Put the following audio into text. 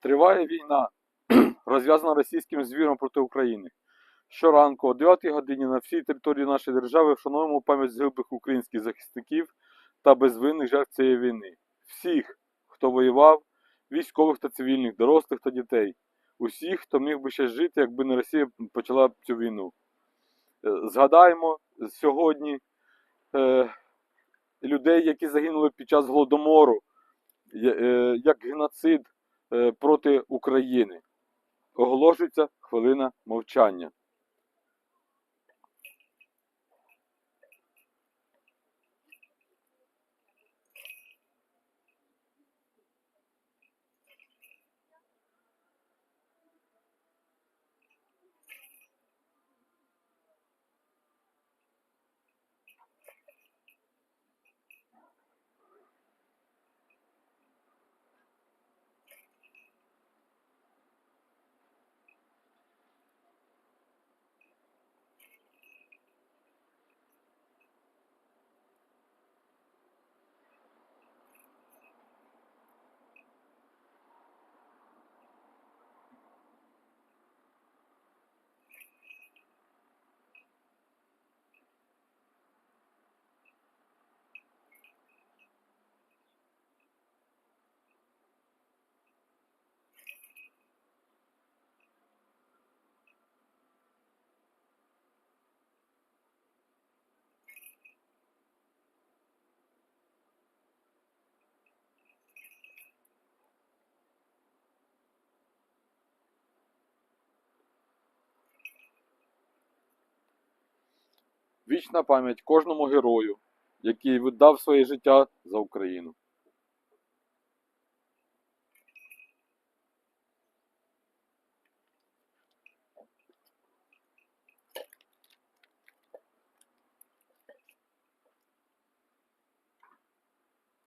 Триває війна, розв'язана російським звіром проти України. Щоранку о 9 годині на всій території нашої держави вшановуємо пам'ять згиблих українських захисників та безвинних жертв цієї війни. Всіх, хто воював, військових та цивільних, дорослих та дітей. Усіх, хто міг би ще жити, якби не Росія почала цю війну. Е, Згадаємо сьогодні е, людей, які загинули під час голодомору, я- е, як геноцид е, проти України. Оголошується хвилина мовчання. Вічна пам'ять кожному герою, який віддав своє життя за Україну.